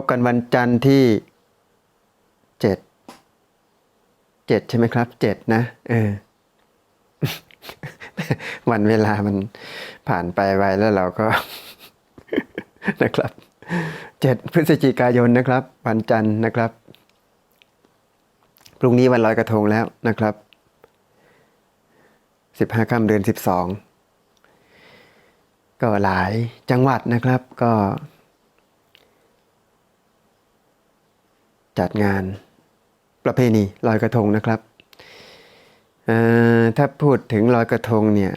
พบกันวันจันทร์ที่เจ็ดเจ็ดใช่ไหมครับเจ็ดนะ เออ วันเวลามันผ่านไปไวแล้วเราก็ นะครับเจ็ดพฤศจิกายนนะครับ วันจันทร์นะครับ พรุ่งนี้วันลอยกระทงแล้วนะครับสิบห้าค่ำเดือนสิบสองก็หลายจังหวัดนะครับ ก็ จัดงานประเพณีลอยกระทงนะครับถ้าพูดถึงลอยกระทงเนี่ย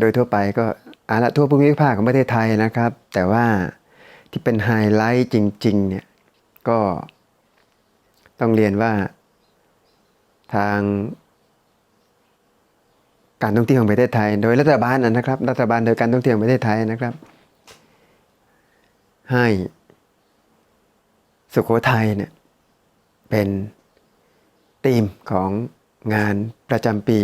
โดยทั่วไปก็อาละทั่วภูมิภาคของประเทศไทยนะครับ แต่ว่าที่เป็นไฮไลท์จริงๆเนี่ยก็ต้องเรียนว่าทาง การท่องเที่ยวของประเทศไทย โดยรัฐบาลนะครับ รัฐบาลโดยการท่องเที่ยวของประเทศไทยนะครับ ให้ สุโขทัยเนี่ยเป็นธีมของงานประจำปี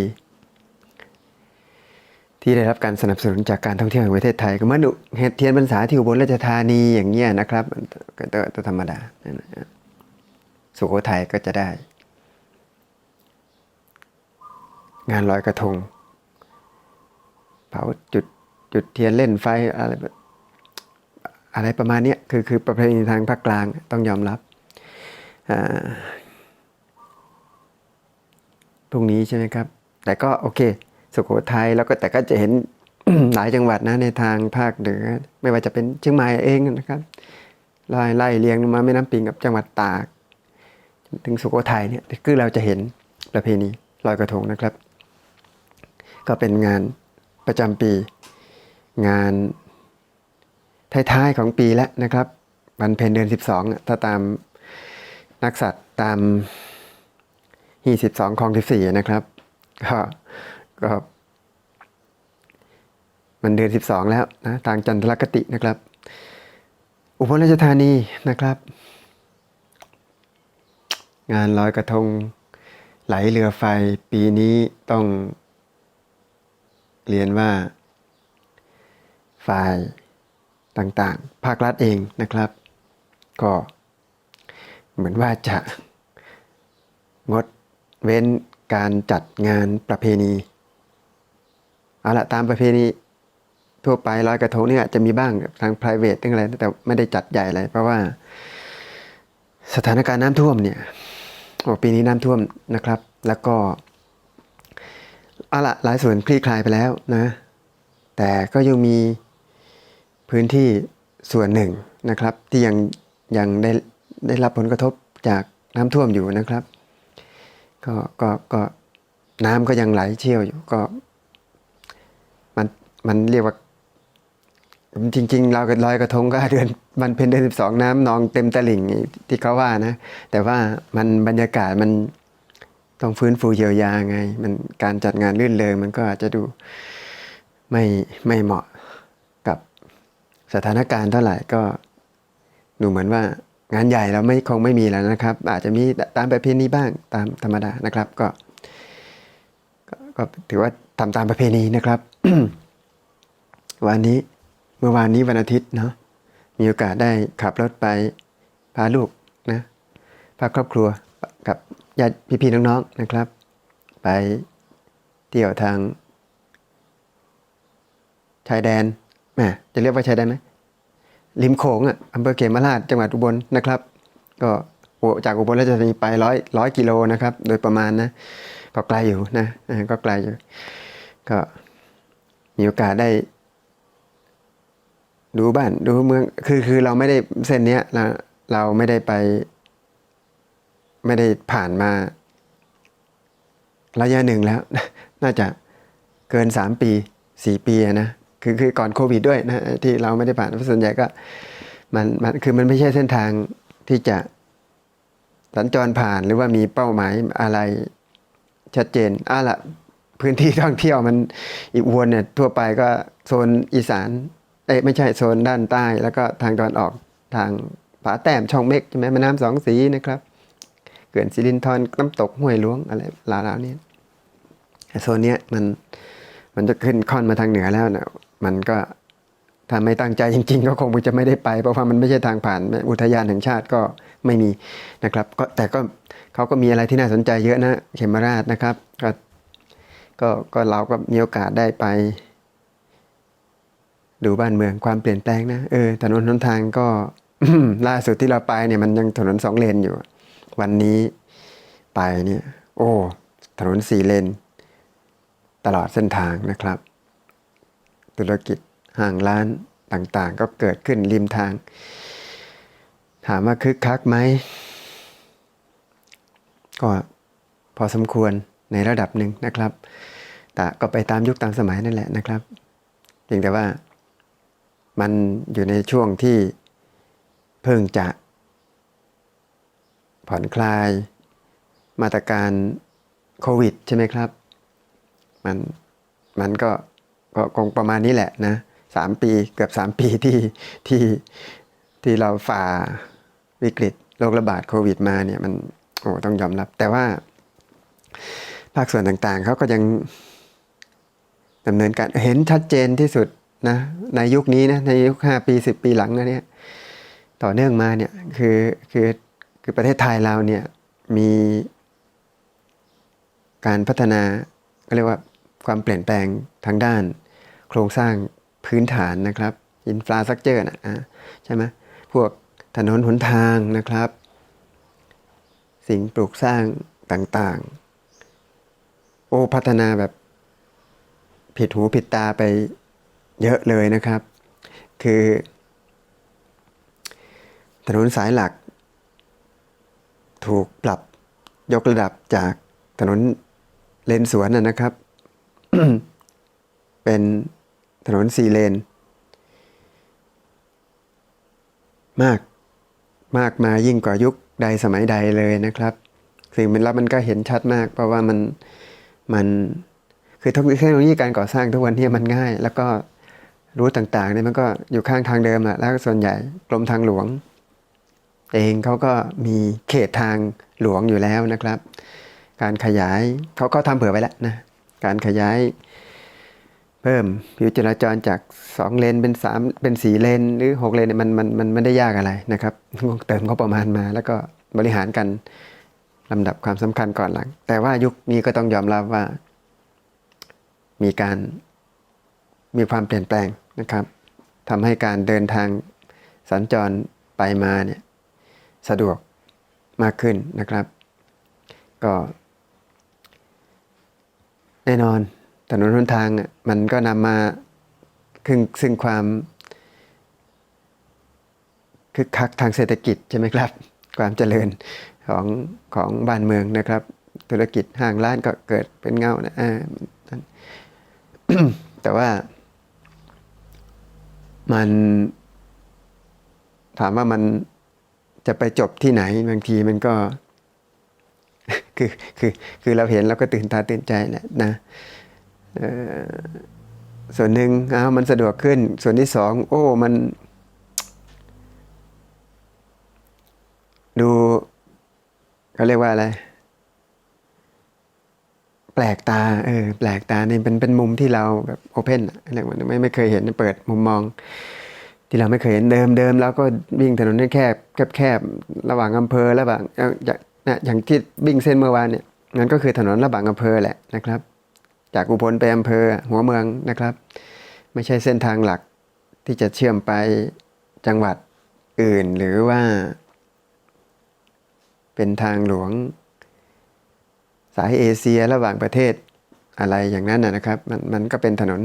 ที่ได้รับการสนับสนุนจากการท่องเที่ยวแห่งประเทศไทย ก็เหมือนเฮดเทียนพรรษาที่อุบลราชธานีอย่างเงี้ยนะครับก็ธรรมดาสุโขทัยก็จะได้ งานลอยกระทงเผาจุดจุดเทียนเล่นไฟอะไรแบบ อะไรประมาณนี้คือคือประเพณีทางภาคกลางต้องยอมรับพรุ่งนี้ใช่ไหมครับ แต่ก็โอเคสุโขทัยแล้วก็แต่ก็จะเห็นหลายจังหวัดนะในทางภาคเหนือ ไม่ว่าจะเป็นเชียงใหม่เองนะครับไล่ไล่เลียงลงมาแม่น้ำปิงกับจังหวัดตาก ถึงสุโขทัยเนี่ยคือเราจะเห็นประเพณีลอยกระทงนะครับ ก็เป็นงานประจำปีงาน ท้ายๆของปีแล้วนะครับ วันเพ็ญเดือน 12อะถ้าตามนักสัตว์ตามฮี12คลอง14นะครับก็ก็มันเดือน12แล้วนะทางจันทรคตินะครับ อุบลราชธานีนะครับ งานลอยกระทงไหลเรือไฟปีนี้ต้องเรียนว่าฝ่าย ต่างๆ ภาครัฐเองนะครับ ก็เหมือนว่าจะงดเว้นการจัดงานประเพณีเอาละตามประเพณีทั่วไปลอยกระทงเนี่ยจะมีบ้างทาง p r i v a t ทั้งอะไรแต่ไม่ได้จัดใหญ่อะไรเพราะว่าสถานการณ์น้ำท่วมเนี่ยปีนี้น้ำท่วมนะครับ แล้วก็เอาละหลายส่วนคลี่คลายไปแล้วนะ แต่ก็ยังมี พื้นที่ส่วนหนึ่งนะครับ ที่ยังยังได้ได้รับผลกระทบจากน้ำท่วมอยู่นะครับ ก็ก็ก็น้ำก็ยังไหลเชี่ยวอยู่ก็มันมันเรียกว่า จริง ๆ เราก็ลอยกระทงก็เดือนมันเป็นเดือนสิบสองน้ำนองเต็มตลิ่งที่เขาว่านะ แต่ว่ามันบรรยากาศมันต้องฟื้นฟูเยียวยาไง มันการจัดงานลื่นเริงมันก็อาจจะดูไม่ไม่เหมาะ สถานการณ์เท่าไหร่ก็ดูเหมือนว่างานใหญ่เราไม่คงไม่มีแล้วนะครับ อาจจะมีตามประเพณีบ้างตามธรรมดานะครับก็ ก็ถือว่าทำตามประเพณีนะครับ วันนี้เมื่อวานนี้วันอาทิตย์เนาะมีโอกาสได้ขับรถไปพาลูกนะพาครอบครัวกับญาติพี่ๆน้องๆนะครับ ไปเที่ยวทางชายแดน แหมจะเรียกว่าชายแดนไหมริมโขงอะอำเภอเขมราชจังหวัดอุบลนะครับ ก็จากอุบลราชธานีไปร้อยร้อยกิโลนะครับ โดยประมาณนะ ก็ไกลอยู่นะก็ไกลอยู่ ก็มีโอกาสได้ ดูบ้านดูเมือง คือคือเราไม่ได้เส้นเนี้ยเราเราไม่ได้ไป ไม่ได้ผ่านมาระยะหนึ่งแล้ว น่าจะเกินสามปีสี่ปีนะ คือคือก่อนโควิดด้วยนะที่เราไม่ได้ผ่านส่วนใหญ่ก็มันมันคือมันไม่ใช่เส้นทางที่จะสัญจรผ่านหรือว่ามีเป้าหมายอะไรชัดเจนอะละพื้นที่ท่องเที่ยวมันอีกวนเนี่ยทั่วไปก็โซนอีสานเอ้ไม่ใช่โซนด้านใต้ แล้วก็ทางตะวันออกทางผาแต้มช่องเมกใช่ไหมแม่น้ำสองสีนะครับเขื่อนสิรินธรน้ำตกห้วยหลวงอะไรลาวๆนี้โซนเนี้ยมันมันจะขึ้นค่อนมาทางเหนือแล้วนะ มันก็ถ้าไม่ตั้งใจจริง ๆ ก็คงจะไม่ได้ไป เพราะว่ามันไม่ใช่ทางผ่านอุทยานแห่งชาติก็ไม่มีนะครับก็แต่ก็เขาก็มีอะไรที่น่าสนใจเยอะนะเขมราชนะครับก็ก็ก็เราก็มีโอกาสได้ไป ดูบ้านเมืองความเปลี่ยนแปลงนะเออถนนหนทางก็ล่าสุดที่เราไปเนี่ยมันยังถนนสองเลนอยู่ วันนี้ไปเนี่ย โอ้ ถนนสี่เลน ตลอดเส้นทางนะครับ ธุรกิจห้างร้านต่างๆ ก็เกิดขึ้นริมทาง ถามว่าคึกคักไหม ก็พอสมควรในระดับหนึ่งนะครับ แต่ก็ไปตามยุคตามสมัยนั่นแหละนะครับเพียงแต่ว่ามันอยู่ในช่วงที่เพิ่งจะ ผ่อนคลาย มาตรการโควิด ใช่ไหมครับ มันมันก็ ก็คงประมาณนี้แหละนะสามปีเกือบสามปีที่ที่ที่เราฝ่าวิกฤตโรคระบาดโควิดมาเนี่ยมันโอ้ต้องยอมรับ แต่ว่า ภาคส่วนต่างๆเขาก็ยังดำเนินการเห็นชัดเจนที่สุดนะในยุคนี้นะในยุคห้าปีสิบปีหลังนะเนี่ยต่อเนื่องมาเนี่ยคือคือคือประเทศไทยเราเนี่ยมีการพัฒนาก็เรียกว่า ความเปลี่ยนแปลงทางด้าน โครงสร้างพื้นฐานนะครับอินฟราสตรักเจอร์นะใช่ไหมพวกถนนหนทางนะครับ สิ่งปลูกสร้างต่างๆ โอ้พัฒนาแบบผิดหูผิดตาไปเยอะเลยนะครับ คือ ถนนสายหลัก ถูกปรับยกระดับจากถนนเลนสวนนะครับ เป็นถนนสี่เลน มากมากมายิ่งกว่ายุคใดสมัยใดเลยนะครับ สิ่งเป็นรับมันก็เห็นชัดมาก เพราะว่ามันมันคือเทคโนโลยีการก่อสร้างทุกวันนี้มันง่าย แล้วก็รู้ต่างๆเนี่ยมันก็อยู่ข้างทางเดิมแหละแล้วส่วนใหญ่กรมทางหลวง เองเขาก็มีเขตทางหลวงอยู่แล้วนะครับ การขยายเขาก็ทำเผื่อไว้แล้วนะ การขยายเพิ่มผิวจราจรจาก 2 เลนเป็น 3 เป็น 4 เลน หรือ 6 เลนเนี่ยมันมันมันไม่ได้ยากอะไรนะครับเติมงบประมาณมา แล้วก็บริหารกันลำดับความสำคัญก่อนหลัง แต่ว่ายุคนี้ก็ต้องยอมรับว่า มีการมีความเปลี่ยนแปลงนะครับทำให้การเดินทางสัญจรไปมาเนี่ยสะดวกมากขึ้นนะครับ ก็ แน่นอนถนนหนทางมันก็นำมาซึ่งซึ่งความคึกคักทางเศรษฐกิจใช่ไหมครับ ความเจริญของของบ้านเมืองนะครับ ธุรกิจห้างร้านก็เกิดเป็นเงานะอ่าแต่ว่า มัน ถามว่ามันจะไปจบที่ไหนบางทีมันก็ คือคือคือเราเห็นเราก็ตื่นตาตื่นใจแหละนะส่วนหนึ่งอ้าวมันสะดวกขึ้น ส่วนที่สองโอ้มัน ดูเขาเรียกว่าอะไร แปลกตาเออแปลกตานี่เป็นเป็นมุมที่เราแบบโอเพนอะไรแบบนี้ไม่ไม่เคยเห็นเปิดมุมมองที่เราไม่เคยเห็นเดิมเดิมแล้วก็วิ่งถนนแคบแคบแคบระหว่างอำเภอระหว่างเอาอย่าง นะอย่างที่วิ่งเส้นเมื่อวานเนี่ยนั่นก็คือถนนระหว่างอำเภอแหละนะครับ จากอุบลไปอำเภอหัวเมืองนะครับ ไม่ใช่เส้นทางหลักที่จะเชื่อมไปจังหวัดอื่นหรือว่า เป็นทางหลวง สายเอเชียระหว่างประเทศอะไรอย่างนั้นนะครับ มันมันก็เป็นถนน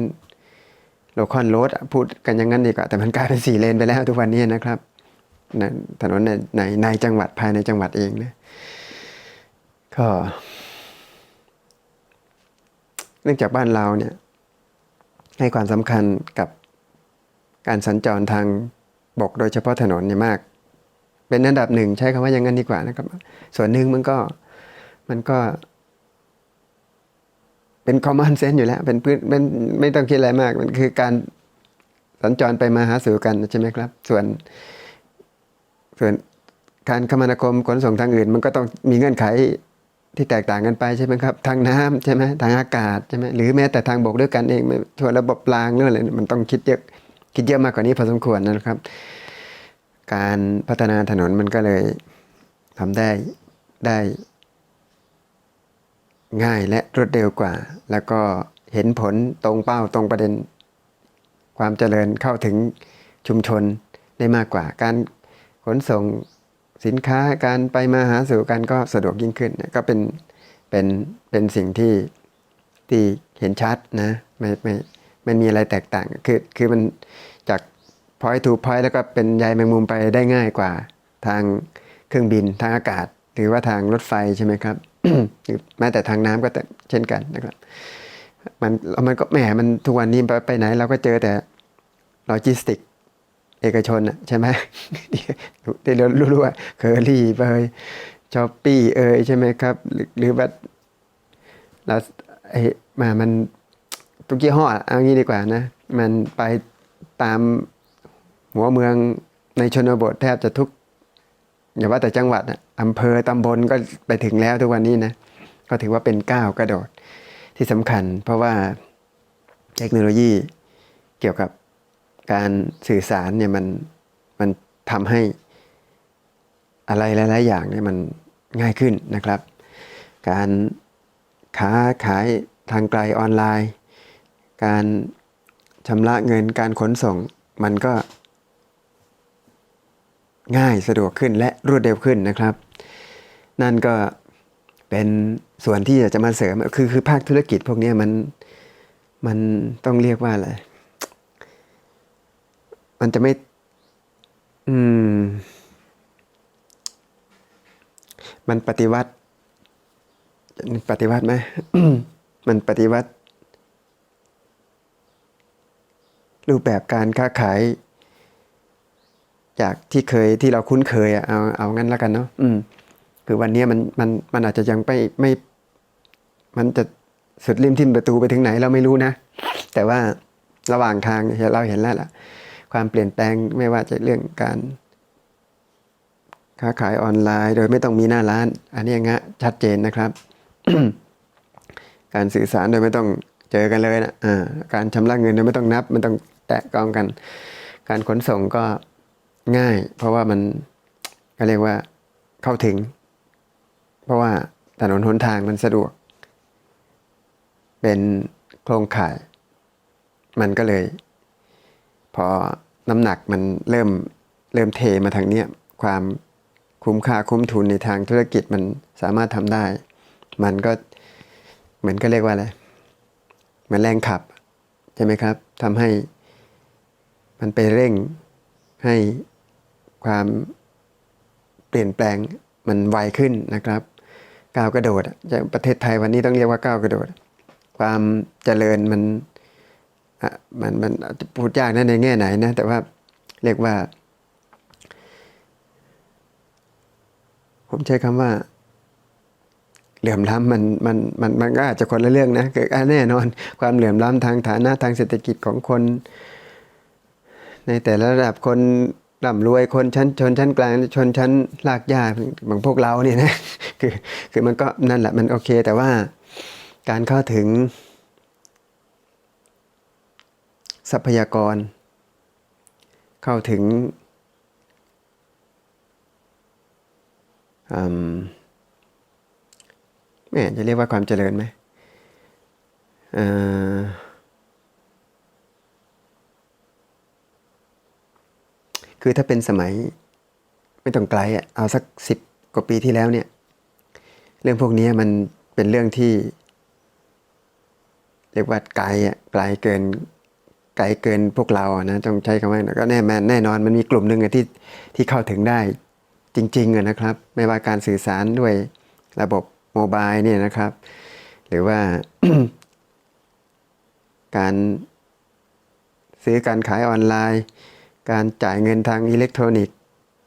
โลคอนโรดพูดกันอย่างนั้นดีกว่าแต่มันกลายเป็นสี่เลนไปแล้วทุกวันนี้นะครับ ถนนในในในจังหวัดภายในจังหวัดเองนะก็เนื่องจากบ้านเราเนี่ย ให้ความสำคัญกับการสัญจรทางบกโดยเฉพาะถนนเนี่ยมาก เป็นอันดับหนึ่งใช้คำว่าอย่างนั้นดีกว่านะครับ ส่วนหนึ่งมันก็มันก็ เป็น common sense อยู่แล้ว เป็นพื้นเป็นไม่ต้องคิดอะไรมาก มันคือการสัญจรไปมาหาสู่กันใช่ไหมครับ ส่วน ส่วนการคมนาคมขนส่งทางอื่น มันก็ต้องมีเงื่อนไขที่แตกต่างกันไปใช่ไหมครับ ทางน้ำใช่ไหมทางอากาศใช่ไหมหรือแม้แต่ทางบกด้วยกันเองทั่วระบบรางเรื่องอะไรมันต้องคิดเยอะคิดเยอะมากกว่านี้พอสมควรนะครับ การพัฒนาถนนมันก็เลยทำได้ได้ง่ายและรวดเร็วกว่า แล้วก็เห็นผลตรงเป้าตรงประเด็น ความเจริญเข้าถึงชุมชนได้มากกว่า การ ขนส่งสินค้าการไปมาหาสู่กันก็สะดวกยิ่งขึ้นเนี่ยก็เป็นเป็นเป็นสิ่งที่ที่เห็นชัดนะไม่ไม่ไม่มีอะไรแตกต่างคือคือมันจาก point to point แล้วก็เป็นใยแมงมุมไปได้ง่ายกว่า ทางเครื่องบินทางอากาศ หรือว่าทางรถไฟใช่ไหมครับหรือแม้แต่ทางน้ำก็แต่เช่นกันนะครับมันมันก็แหมมันทุกวันนี้ไปไหนเราก็เจอแต่โลจิสติก เอกชนใช่ไหมที่เรารู้ว่าเคอรี่เอยช้อปปี้เอยใช่ไหมครับ หรือว่าเราไอ้มามันทุกยี่ห้อเอางี้ดีกว่านะ มันไปตามหัวเมืองในชนบทแทบจะทุกอย่าว่าแต่จังหวัดอำเภอตำบลก็ไปถึงแล้วทุกวันนี้นะ ก็ถือว่าเป็นก้าวกระโดดที่สำคัญ เพราะว่าเทคโนโลยีเกี่ยวกับ การสื่อสารเนี่ยมันมันทำให้อะไรหลาย ๆ อย่างเนี่ยมันง่ายขึ้นนะครับ การค้าขายทางไกลออนไลน์ การชำระเงินการขนส่งมันก็ ง่ายสะดวกขึ้นและรวดเร็วขึ้นนะครับ นั่นก็เป็นส่วนที่จะมาเสริมคือคือภาคธุรกิจพวกนี้มันมันต้องเรียกว่าอะไร มันจะไม่ อืม มันปฏิวัติ ปฏิวัติไหมมันปฏิวัติ รูปแบบการค้าขาย จากที่เคยที่เราคุ้นเคยอะเอาเอางั้นแล้วกันเนาะอืม คือวันเนี้ยมันมันมันอาจจะยังไม่ไม่ มันจะสุดริมทิมประตูไปถึงไหนเราไม่รู้นะ แต่ว่าระหว่างทางเนี่ยเราเห็นแล้วล่ะ ความเปลี่ยนแปลงไม่ว่าจะเรื่องการค้าขายออนไลน์ โดยไม่ต้องมีหน้าร้าน อันนี้งะชัดเจนนะครับ การสื่อสารโดยไม่ต้องเจอกันเลยนะอ่าการชำระเงินโดยไม่ต้องนับไม่ต้องแตะกองกัน การขนส่งก็ง่าย เพราะว่ามันก็เรียกว่าเข้าถึง เพราะว่าถนนหนทางมันสะดวก เป็นโครงข่าย มันก็เลย พอน้ำหนักมันเริ่มเริ่มเทมาทางเนี้ยความคุ้มค่าคุ้มทุนในทางธุรกิจมันสามารถทำได้ มันก็เหมือนก็เรียกว่าอะไรมือนแรงขับใช่ไหมครับทำให้มันไปเร่งให้ความเปลี่ยนแปลงมันไวขึ้นนะครับ ก้าวกระโดดอย่างประเทศไทยวันนี้ต้องเรียกว่าก้าวกระโดด ความเจริญมัน มันมันพูดยากนะในแง่ไหนนะ แต่ว่าเรียกว่า ผมใช้คำว่า เหลื่อมล้ำมันมันมันมันก็อาจจะคนละเรื่องนะคือแน่นอน ความเหลื่อมล้ำทางฐานะทางเศรษฐกิจของคน ในแต่ละระดับคนร่ำรวยคนชั้นชนชั้นกลางชนชั้นลากยาบางพวกเราเนี่ยนะคือคือมันก็นั่นแหละมันโอเค แต่ว่าการเข้าถึง ทรัพยากร เข้าถึงแม่จะเรียกว่าความเจริญไหมคือถ้าเป็นสมัยไม่ต้องไกลอะเอาสักสิบกว่าปีที่แล้วเนี่ย เรื่องพวกนี้มันเป็นเรื่องที่ เรียกว่าไกลอะไกลเกิน ไกลเกินพวกเราอะนะต้องใช้คำว่าก็แน่แม่แน่นอนมันมีกลุ่มหนึ่งที่ที่เข้าถึงได้จริงๆนะครับ ไม่ว่าการสื่อสารด้วยระบบโมบายเนี่ยนะครับ หรือว่าการซื้อการขายออนไลน์ การจ่ายเงินทางอิเล็กทรอนิกส์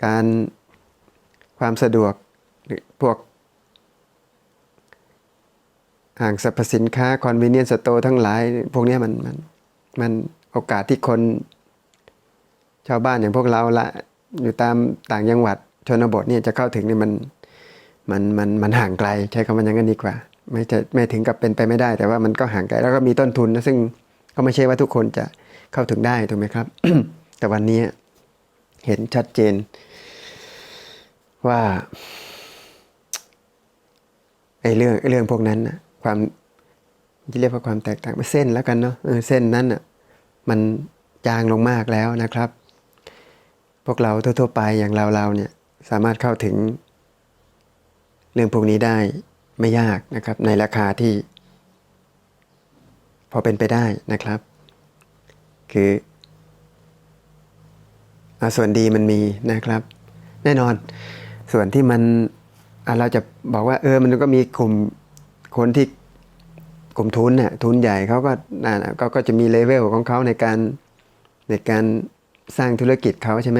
การความสะดวกหรือพวกห้างสรรพสินค้า convenience store ทั้งหลาย พวกนี้มันมันมัน โอกาสที่คนชาวบ้านอย่างพวกเราละอยู่ตามต่างจังหวัดชนบทเนี่ยจะเข้าถึงนี่มันมันมันมันห่างไกลใช้คำว่าอย่างนั้นดีกว่า ไม่จะไม่ถึงกับเป็นไปไม่ได้ แต่ว่ามันก็ห่างไกลแล้วก็มีต้นทุนนะซึ่งก็ไม่ใช่ว่าทุกคนจะเข้าถึงได้ถูกไหมครับ แต่วันนี้เห็นชัดเจน ว่าไอ้เรื่องไอ้เรื่องพวกนั้นนะความที่เรียกว่าความแตกต่างเส้นแล้วกันเนาะเออเส้นนั้นอะ มันจางลงมากแล้วนะครับ พวกเราทั่วๆไปอย่างเราเราๆเนี่ยสามารถเข้าถึง เรื่องพวกนี้ได้ไม่ยากนะครับ ในราคาที่ พอเป็นไปได้นะครับ คืออส่วนดีมันมีนะครับ แน่นอนส่วนที่มันเราจะบอกว่าเออมันก็มีกลุ่มคนที่ กลุ่มทุนน่ะทุนใหญ่เขาก็น่ะก็ก็จะมีเลเวลของเขาในการในการสร้างธุรกิจเขาใช่ไหม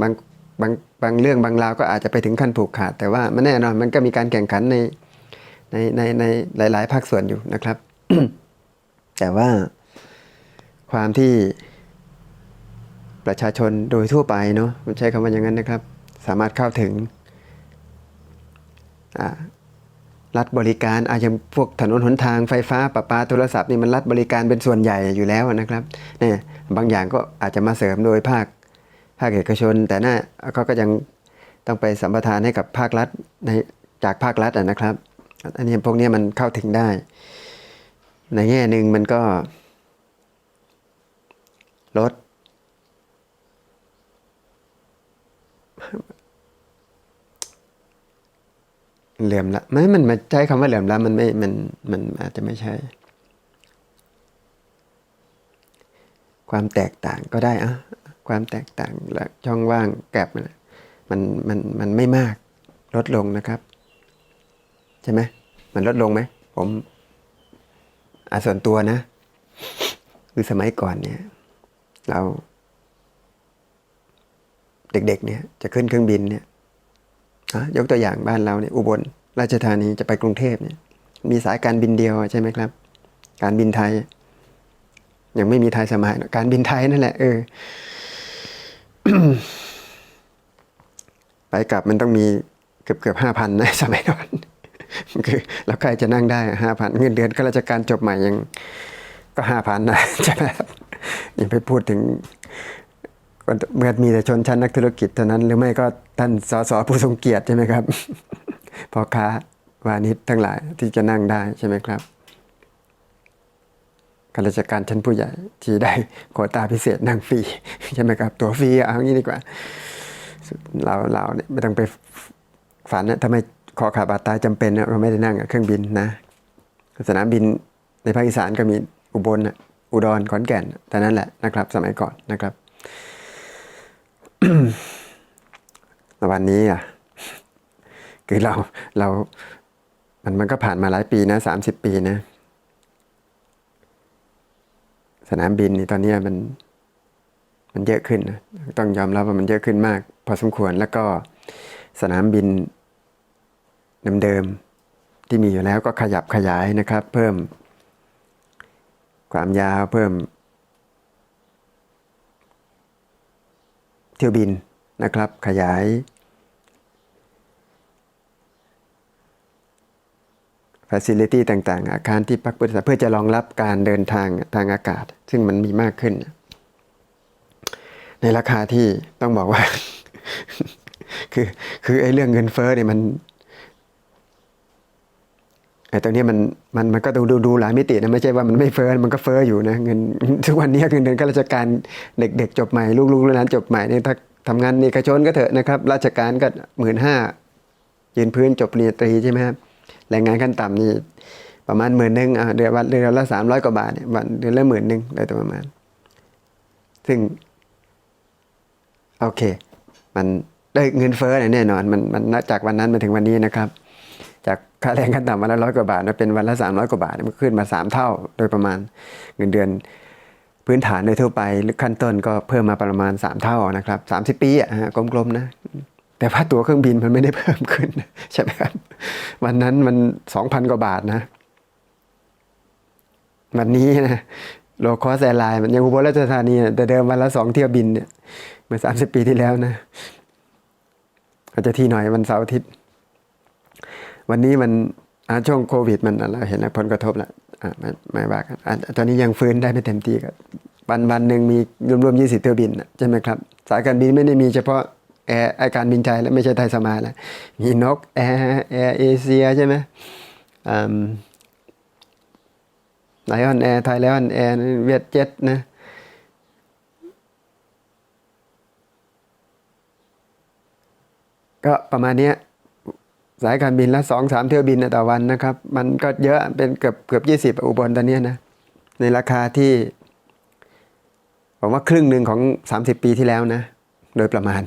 บางบางบางเรื่องบางราวก็อาจจะไปถึงขั้นผูกขาด แต่ว่ามันแน่นอนมันก็มีการแข่งขันในในในในหลาย ๆ ภาคส่วนอยู่นะครับ แต่ว่าความที่ประชาชนโดยทั่วไปเนาะผมใช้คำว่าอย่างนั้นนะครับ สามารถเข้าถึงอ่า รัฐบริการอาจจะพวกถนนหนทางไฟฟ้าประปาโทรศัพท์นี่มันรัฐบริการเป็นส่วนใหญ่อยู่แล้วนะครับเนี่ยบางอย่างก็อาจจะมาเสริมโดยภาคภาคเอกชน แต่น่าเขาก็ยังต้องไปสัมปทานให้กับภาครัฐในจากภาครัฐนะครับ อันนี้พวกนี้มันเข้าถึงได้ ในแง่หนึ่งมันก็ลด เหลื่อมละไม่มันมาใช้คำว่าเหลื่อมละมันไม่มันมันอาจจะไม่ใช่ ความแตกต่างก็ได้อะความแตกต่างและช่องว่างแกลบมันมันมันมันไม่มากลดลงนะครับ ใช่ไหมมันลดลงไหมผมอาส่วนตัวนะ คือสมัยก่อนเนี่ย เรา เด็กๆ เนี่ย จะขึ้นเครื่องบินเนี่ยอะยกตัวอย่างบ้านเราเนี่ยอุบล ราชธานีจะไปกรุงเทพเนี่ยมีสายการบินเดียวใช่ไหมครับ การบินไทย ยังไม่มีไทยสมัยการบินไทยนั่นแหละเออไปกลับมันต้องมีเกือบเกือบห้าพันนะสมัยก่อนคือแล้วใครจะนั่งได้ห้าพันเงินเดือนข้าราชการจบใหม่ยังก็ห้าพันนะใช่ไหมครับยังไปพูดถึงเมื่อมีแต่ชนชั้นนักธุรกิจเท่านั้น หรือไม่ก็ท่านสสผู้ทรงเกียรติใช่ไหมครับ พ่อค้าวานิชทั้งหลายที่จะนั่งได้ใช่ไหมครับข้าราชการชั้นผู้ใหญ่ที่ได้โควตาพิเศษนั่งฟรีใช่ไหมครับ ตัวฟรีเอางี้ดีกว่า เราเราเนี่ยไม่ต้องไปฝันนะทำไมคอขาบาดตายจำเป็นเราไม่ได้นั่งเครื่องบินนะสนามบินในภาคอีสานก็มีอุบลนะอุดรขอนแก่นแต่นั้นแหละนะครับ สมัยก่อนนะครับวันนี้อะ คือเราเรามันมันก็ผ่านมาหลายปีนะสามสิบปีนะ สนามบินนี่ตอนนี้มัน มันเยอะขึ้นนะต้องยอมรับว่ามันเยอะขึ้นมาก พอสมควรแล้วก็สนามบินเดิมๆที่มีอยู่แล้วก็ขยับขยายนะครับ เพิ่มความยาวเพิ่ม เที่ยวบินนะครับ ขยาย facility ต่างๆ อาคารที่พักบริษัทเพื่อจะรองรับการเดินทางทางอากาศ ซึ่งมันมีมากขึ้น ในราคาที่ต้องบอกว่า คือคือไอ้เรื่องเงินเฟ้อเนี่ยมันไอ้ตัวเนี้มันมันมันก็ดูดูดูหลายมิตินะไม่ใช่ว่ามันไม่เฟ้อมันก็เฟ้ออยู่นะเงินทุกวันนี้เงินเดือนข้าราชการเด็ก ๆ จบใหม่ลูกๆหลานจบใหม่เนี่ยถ้าทำงานนเอกชนก็เถอะนะครับ ราชการก็หมื่นห้ายืนพื้นจบปริญญาตรีใช่ไหมครับ แรงงานขั้นต่ำนี่ประมาณหมื่นหนึ่งเดือนวันเดือนละสามร้อยกว่าบาทเนี่ยวันเดือนละหมื่นหนึ่งโดยประมาณ ซึ่ง โอเค มันได้เงินเฟ้อแน่นอน มันมันจากวันนั้นมาถึงวันนี้นะครับ จากค่าแรงขั้นต่ำวันละร้อยกว่าบาทมาเป็นวันละสามร้อยกว่าบาทมันขึ้นมาสามเท่า โดยประมาณเงินเดือนพื้นฐานโดยทั่วไปหรือขั้นต้นก็เพิ่มมาประมาณสามเท่านะครับสามสิบปีอะฮะกลมๆนะ แต่ว่าตั๋วเครื่องบินมันไม่ได้เพิ่มขึ้นใช่ไหมครับ วันนั้นมันสองพันกว่าบาทนะ วันนี้นะโลคอสแอร์ไลน์มันยังอุบลราชธานีนะแต่เดิมวันละสองเที่ยวบินเนี่ยเมื่อสามสิบปีที่แล้วนะอาจจะที่หน่อยวันเสาร์อาทิตย์ วันนี้มันช่วงโควิด มันเราเห็นแล้วผลกระทบแล้วไม่ไม่ว่ากันอตอนนี้ยังฟื้นได้ไม่เต็มที่ก็วันวันหนึ่งมีรวมๆยี่สิบเที่ยวบินนะใช่ไหมครับ สายการบินไม่ได้มีเฉพาะ แอร์ไอการบินไทยแล้วไม่ใช่ไทยสมาแล้วมีนกแอร์แอร์เอเชียใช่ไหมไลออนแอร์ไทยไลออนแอร์เวียดเจ็ตนะก็ประมาณนี้สายการบินละสองสามเที่ยวบินต่อวันนะครับ มันก็เยอะเป็นเกือบเกือบยี่สิบอุบลตอนนี้นะในราคาที่ผมว่าครึ่งหนึ่งของ 30 ปีที่แล้วนะ โดยประมาณ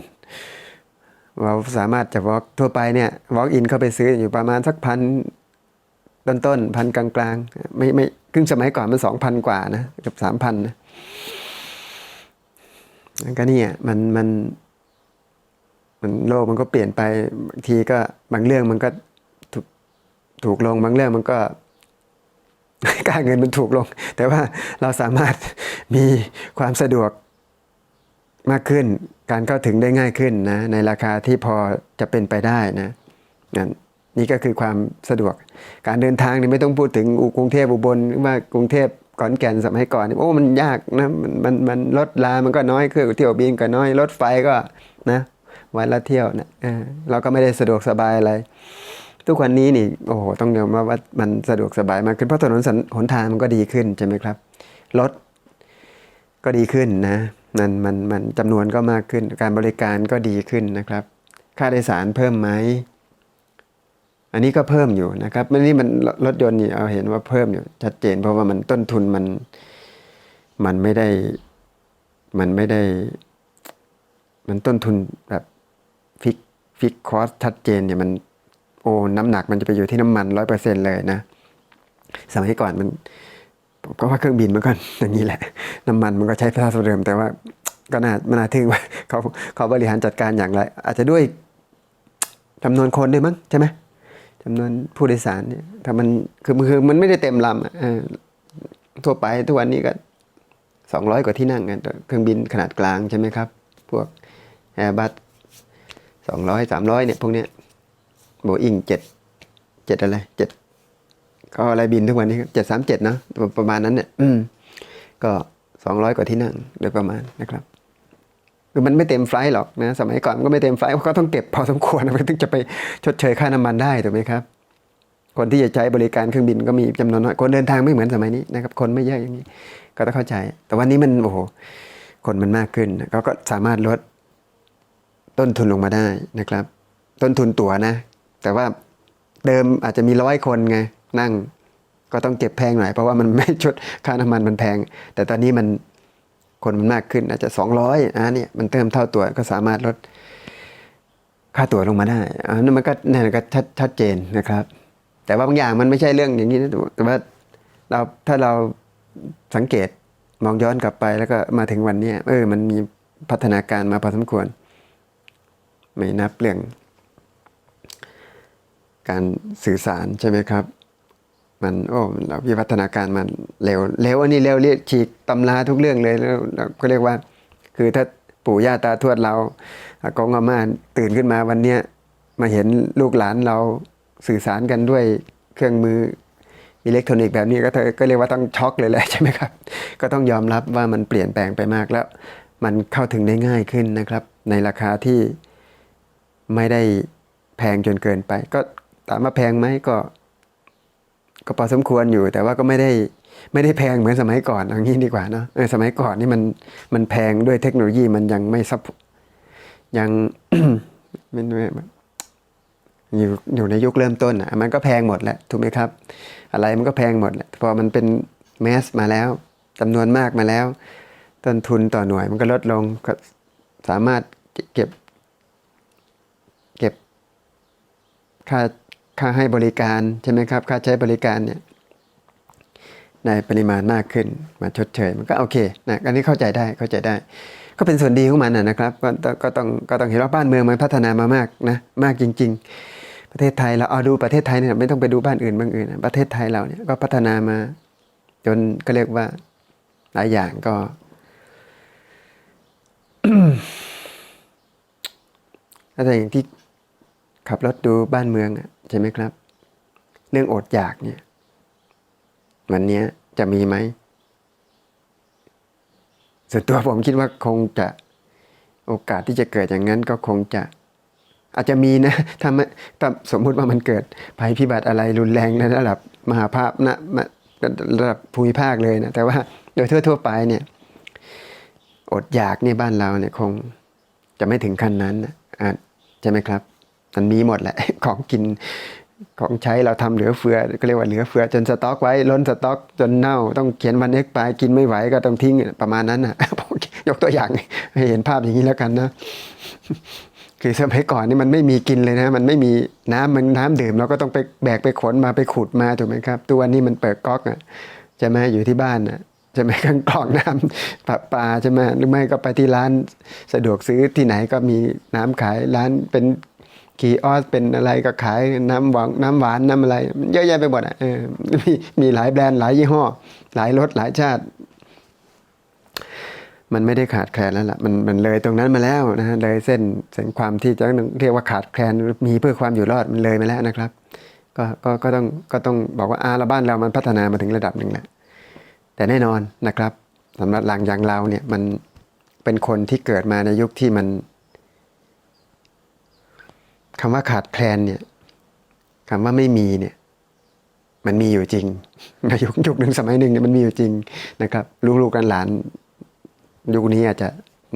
เราสามารถจะ walk ทั่วไปเนี่ย walk in เข้าไปซื้ออยู่ประมาณสักพันต้นต้นๆพันกลางๆไม่ไม่ครึ่งสมัยก่อนมันสองพันกว่านะเกือบสามพันนะนั่นก็เนี่ยมันมันมันโลกมันก็เปลี่ยนไปบางทีก็บางเรื่องมันก็ถูกถูกลงบางเรื่องมันก็ค่าเงินมันถูกลง แต่ว่าเราสามารถมีความสะดวก มากขึ้น การเข้าถึงได้ง่ายขึ้นนะในราคาที่พอจะเป็นไปได้นะนั่นนี่ก็คือความสะดวก การเดินทางนี่ไม่ต้องพูดถึงกรุงเทพอุบลหรือว่ากรุงเทพขอนแก่นสมัยก่อนนี่โอ้มันยากนะมันมันมันรถลามันก็น้อยเครื่องเที่ยวบินก็น้อยรถไฟก็นะวันละเที่ยวนะเเราก็ไม่ได้สะดวกสบายอะไร ทุกวันนี้นี่โอ้โหต้องยอมรับว่ามันสะดวกสบายมากขึ้นเพราะถนนสันหนทางมันก็ดีขึ้นใช่ไหมครับรถก็ดีขึ้นนะ มันมันมันจำนวนก็มากขึ้น การบริการก็ดีขึ้นนะครับ ค่าโดยสารเพิ่มไหมอันนี้ก็เพิ่มอยู่นะครับไม่นี่มันรถยนต์นี่เอาเห็นว่าเพิ่มอยู่ชัดเจน เพราะว่ามันต้นทุนมันมันไม่ได้มันไม่ได้ มันต้นทุนแบบฟิกฟิกคอสชัดเจนเนี่ยมันโอ้น้ำหนักมันจะไปอยู่ที่น้ำมันร้อยเปอร์เซ็นเลยนะ สมัยก่อนมัน ก็ว่าเครื่องบินมันก็อย่างนี้แหละ น้ำมันมันก็ใช้เท่าเดิม แต่ว่าก็น่ามันน่าทึ่งว่าเขาเขาบริหารจัดการอย่างไร อาจจะด้วยจำนวนคนด้วยมั้งใช่ไหมจำนวนผู้โดยสารเนี่ยถ้ามันคือคือมันไม่ได้เต็มลำอะทั่วไปทุกวันนี้ก็สองร้อยกว่าที่นั่งกันเครื่องบินขนาดกลางใช่ไหมครับ พวกแอร์บัสสองร้อยสามร้อยเนี่ยพวกเนี้ยโบอิงเจ็ดเจ็ดอะไรเจ็ด เขาอะไรบินทุกวันนี้เจ็ดสามเจ็ดเนาะประมาณนั้นเนี่ย อืม ก็สองร้อยกว่าที่นั่งโดยประมาณนะครับคือมันไม่เต็มไฟลท์หรอกนะสมัยก่อนมันก็ไม่เต็มไฟลท์เพราะเขาต้องเก็บพอสมควรนะถึงจะไปชดเชยค่าน้ำมันได้ถูกไหมครับ คนที่จะใช้บริการเครื่องบินก็มีจำนวนน้อยคนเดินทางไม่เหมือนสมัยนี้นะครับ คนไม่เยอะอย่างนี้ ก็ต้องเข้าใจ แต่วันนี้มันโอ้โหคนมันมากขึ้นเขาก็สามารถลดต้นทุนลงมาได้นะครับ ต้นทุนตั๋วนะ แต่ว่าเดิมอาจจะมีร้อยคนไง นั่ง ก็ต้องเก็บแพงหน่อยเพราะว่ามันไม่ชดค่าน้ำมันมันแพง แต่ตอนนี้มันคนมันมากขึ้นอาจจะสองร้อยอะเนี่ยมันเติมเท่าตัวก็สามารถลดค่าตั๋วลงมาได้อันนั้นมันก็นั่นก็ชัดชัดเจนนะครับ แต่ว่าบางอย่างมันไม่ใช่เรื่องอย่างนี้นะแต่ว่าเราถ้าเราสังเกตมองย้อนกลับไปแล้วก็มาถึงวันนี้เออ มันมีพัฒนาการมาพอสมควร ไม่นับเรื่อง การสื่อสารใช่ไหมครับ มันโอ้เราวิวัฒนาการมันเร็วเร็วอันนี้เร็วเรียกฉีกตำราทุกเรื่องเลยแล้วเราก็เรียกว่า คือถ้าปู่ย่าตาทวดเราอากงอาม่าตื่นขึ้นมาวันเนี้ยมาเห็นลูกหลานเราสื่อสารกันด้วยเครื่องมืออิเล็กทรอนิกส์แบบนี้ก็เธอก็เรียกว่าต้องช็อกเลยแหละใช่ไหมครับ ก็ต้องยอมรับว่ามันเปลี่ยนแปลงไปมากแล้ว มันเข้าถึงได้ง่ายขึ้นนะครับ ในราคาที่ไม่ได้แพงจนเกินไป ก็ถามว่าแพงไหมก็ ก็พอสมควรอยู่ แต่ว่าก็ไม่ได้ไม่ได้แพงเหมือนสมัยก่อนอย่างนี้ดีกว่าเนาะเออสมัยก่อนนี่มันมันแพงด้วยเทคโนโลยีมันยังไม่ซับยังไม่ไม่อยู่อยู่ในยุคเริ่มต้นอะมันก็แพงหมดแหละถูกไหมครับ อะไรมันก็แพงหมดแหละพอมันเป็นแมสมาแล้วจำนวนมากมาแล้ว ต้นทุนต่อหน่วยมันก็ลดลงก็สามารถเก็บ เก็บค่า ค่าให้บริการใช่ไหมครับ ค่าใช้บริการเนี่ยในปริมาณมากขึ้นมาชดเชยมันก็โอเคนะอันนี้เข้าใจได้เข้าใจได้ ก็เป็นส่วนดีของมันนะนะครับก็ก็ต้องก็ต้องเห็นว่าบ้านเมืองมันพัฒนามามากนะมากจริง ๆ ประเทศไทยเราเอาดูประเทศไทยเนี่ยไม่ต้องไปดูบ้านอื่นบางอื่นนะประเทศไทยเราเนี่ยก็พัฒนามาจนก็เรียกว่าหลายอย่างก็ อะไรอย่างที่ขับรถดูบ้านเมืองอะ ใช่ไหมครับ เรื่องอดอยากเนี่ยวันนี้จะมีไหมส่วนตัวผมคิดว่าคงจะโอกาสที่จะเกิดอย่างนั้นก็คงจะ อาจจะมีนะถ้าถ้าสมมุติว่ามันเกิดภัยพิบัติอะไรรุนแรงในระดับมหาภาพนะมะระดับภูมิภาคเลยนะแต่ว่าโดยทั่ว ๆ ไปเนี่ย อดอยากเนี่ยบ้านเราเนี่ยคงจะไม่ถึงขั้นนั้นนะอะใช่ไหมครับ มันมีหมดแหละของกินของใช้เราทำเหลือเฟือก็เรียกว่าเหลือเฟือจนสต็อกไว้ล้นสต็อกจนเน่า ต้องเขียนวันเอ็กปกินไม่ไหวก็ต้องทิ้งประมาณนั้นนะผมยกตัวอย่างให้เห็นภาพอย่างนี้แล้วกันนะคือสมัยก่อนนี่มันไม่มีกินเลยนะ มันไม่มีน้ำมันน้ำดื่มเราก็ต้องไปแบกไปขนมาไปขุดมาถูกไหมครับ ตัวนี้มันเปิดก๊อกอะใช่ไหมอยู่ที่บ้านอะใช่ไหมข้างกล่องน้ำปลาปลาใช่ไหมหรือไม่ก็ไปที่ร้านสะดวกซื้อที่ไหนก็มีน้ำขายร้านเป็น คีออสเป็นอะไรก็ขายน้ำหวานน้ำหวานน้ำอะไร เยอะแยะไปหมดอะเออมีมีหลายแบรนด์หลายยี่ห้อ หลายรสหลายชาติ มันไม่ได้ขาดแคลนแล้วล่ะมันมันเลยตรงนั้นมาแล้วนะฮะเลยเส้นเส้นความที่จะเรียกว่าขาดแคลนมีเพื่อความอยู่รอดมันเลยมาแล้วนะครับ ก็ก็ก็ต้องก็ต้องบอกว่าอาเราบ้านเรามันพัฒนามาถึงระดับหนึ่งแล้วแต่แน่นอนนะครับสำหรับหลังอย่างเราเนี่ยมันเป็นคนที่เกิดมาในยุคที่มัน คำว่าขาดแคลนเนี่ยคำว่าไม่มีเนี่ยมันมีอยู่จริงในยุคยุคหนึ่งสมัยหนึ่งเนี่ยมันมีอยู่จริงนะครับลูกๆกันหลานยุคนี้อาจจะ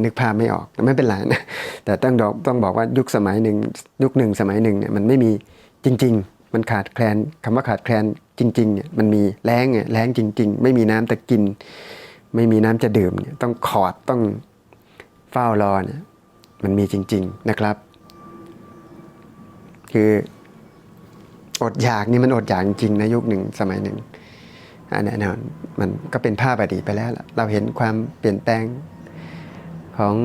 นึกภาพไม่ออกแต่ไม่เป็นไรนะแต่ต้องบอกต้องบอกว่ายุคสมัยหนึ่งยุคหนึ่งสมัยหนึ่งเนี่ยมันไม่มีจริง ๆ มันขาดแคลนคำว่าขาดแคลนจริงๆเนี่ยมันมีแล้งเนี่ยแล้งจริง ๆ ไม่มีน้ำจะกิน ไม่มีน้ำจะดื่มเนี่ยต้องขอดต้องเฝ้ารอเนี่ยมันมีจริง ๆนะครับ คืออดอยากนี่มันอดอยากจริงๆนะยุคหนึ่งสมัยหนึ่งอันน่นอนมันก็เป็นภาพอดีตไปแล้วเราเห็นความเปลี่ยนแปลงของ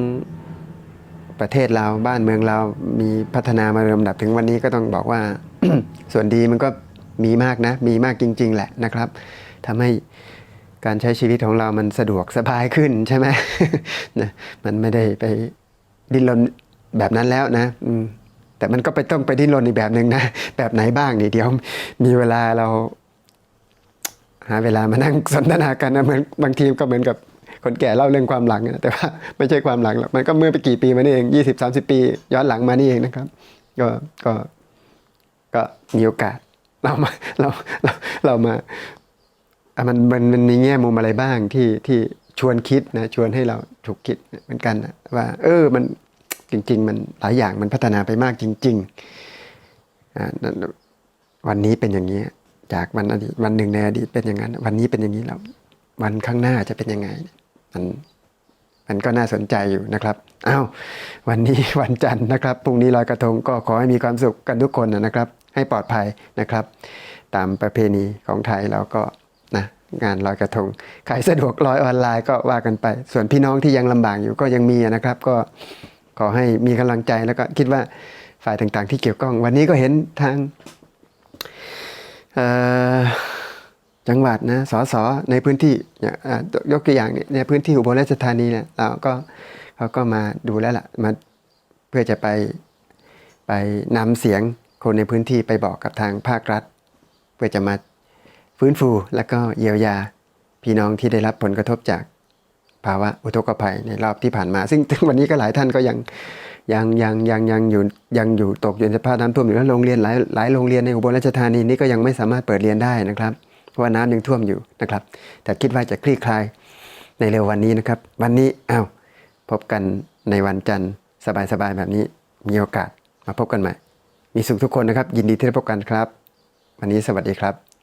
ประเทศเราบ้านเมืองเรามีพัฒนามาเริ่มดับถึงวันนี้ก็ต้องบอกว่า ส่วนดีมันก็มีมากนะ มีมากจริง ๆ แหละนะครับทำให้การใช้ชีวิตของเรามันสะดวกสบายขึ้นใช่ไหมมันไม่ได้ไปดิ้นรนแบบนั้นแล้วนะอื แต่มันก็ไปต้องไปดิ้นรนอีกแบบหนึ่งนะ แบบไหนบ้างนี่เดี๋ยวมีเวลาเรา หาเวลามานั่งสนทนากันนะเหมือนบางทีก็เหมือนกับคนแก่เล่าเรื่องความหลังนะแต่ว่าไม่ใช่ความหลังหรอกมันก็เมื่อไปกี่ปีมานี่เองยี่สิบสามสิบปี ย้อนหลังมานี่เองนะครับ ก็ก็ก็มีโอกาสเรามาเราเราเรามาอะมันมันมันมีแง่มุมอะไรบ้างที่ที่ชวนคิดนะชวนให้เราถูกคิดเหมือนกันนะว่า เออมัน จริง ๆ มันหลายอย่างมันพัฒนาไปมากจริงๆวันนี้เป็นอย่างนี้ จากวันอดีตวันหนึ่งในอดีตเป็นอย่างนั้น วันนี้เป็นอย่างนี้แล้ววันข้างหน้าจะเป็นยังไงมันมันก็น่าสนใจอยู่นะครับอ้าววันนี้วันจันทร์นะครับพรุ่งนี้ลอยกระทงก็ขอให้มีความสุขกันทุกคนนะครับ ให้ปลอดภัยนะครับ ตามประเพณีของไทยเราก็นะงานลอยกระทงใครสะดวกลอยออนไลน์ก็ว่ากันไป ส่วนพี่น้องที่ยังลำบากอยู่ก็ยังมีนะครับ ก็ ขอให้มีกำลังใจแล้วก็คิดว่าฝ่ายต่างๆ ที่เกี่ยวข้อง วันนี้ก็เห็นทางจังหวัดนะสสในพื้นที่ยกตัวอย่างเนี่ยในพื้นที่อุบลราชธานีเนี่ยเราก็เขาก็มาดูแล้วล่ะมาเพื่อจะไปไปนำเสียงคนในพื้นที่ไปบอกกับทางภาครัฐ เพื่อจะมาฟื้นฟูแล้วก็เยียวยาพี่น้องที่ได้รับผลกระทบจาก ภาวะอุทกภัยในรอบที่ผ่านมา ซึ่งถึงวันนี้ก็หลายท่านก็ยังยังยังยังยังอยู่ยังอยู่ตกอยู่ในสภาพน้ำท่วมอยู่แล้วโรงเรียนหลายหลายโรงเรียนในอุบลราชธานีนี่ก็ยังไม่สามารถเปิดเรียนได้นะครับ เพราะว่าน้ำยังท่วมอยู่นะครับ แต่คิดว่าจะคลี่คลายในเร็ววันนี้นะครับ วันนี้อ้าวพบกันในวันจันทร์สบายๆแบบนี้มีโอกาสมาพบกันใหม่ มีสุขทุกคนนะครับ ยินดีที่ได้พบกันครับ วันนี้สวัสดีครับ